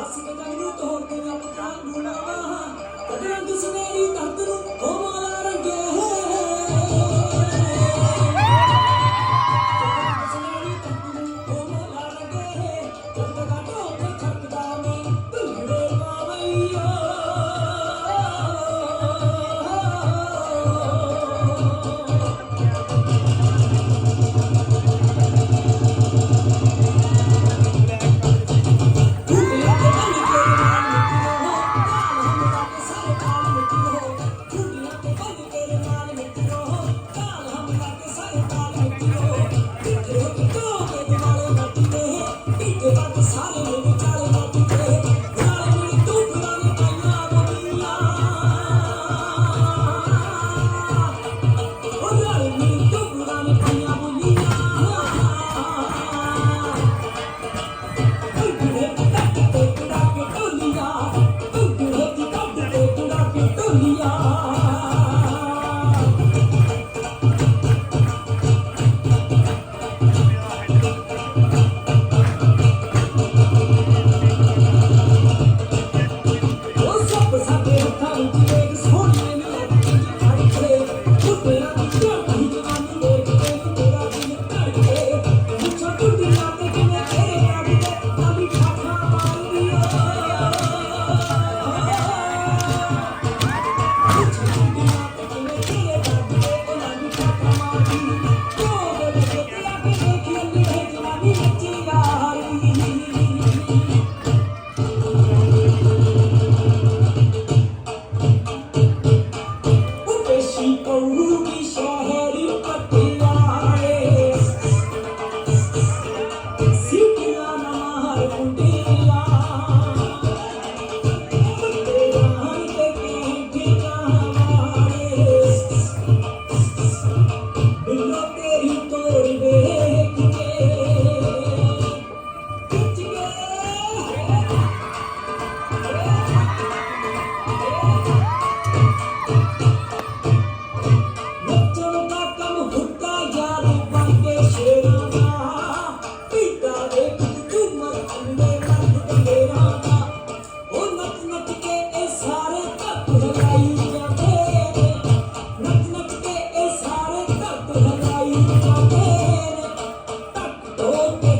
ਹੱਸ ਕੇ ਜਗ ਨੂੰ ਤੋੜ ਕੇ ਆਪਣਾ ਗੁਲਾਵਾ ਕਦੇ ਰੰਗ ਸੁਨਹਿਰੀ ਤੱਕ ਨੂੰ ਉਹ ਮਾਲਾ ਰੰਗੇ Oh, Thank you. todo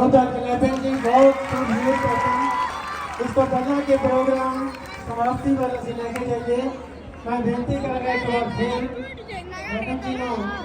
2011 ਦੀ ਬਹੁਤ ਖੂਬਸੂਰਤ ਰਸਮ ਇਸ ਤੋਂ ਪਹਿਲਾਂ ਕੇ ਪ੍ਰੋਗਰਾਮ ਸਮਾਪਤੀ ਵੱਲ ਅਸੀਂ ਲੈ ਕੇ ਜਾਈਏ, ਮੈਂ ਬੇਨਤੀ ਕਰਾਂਗਾ ਇੱਕ ਵਾਰ ਫਿਰ ਮੈਡਮ ਜੀ ਨੂੰ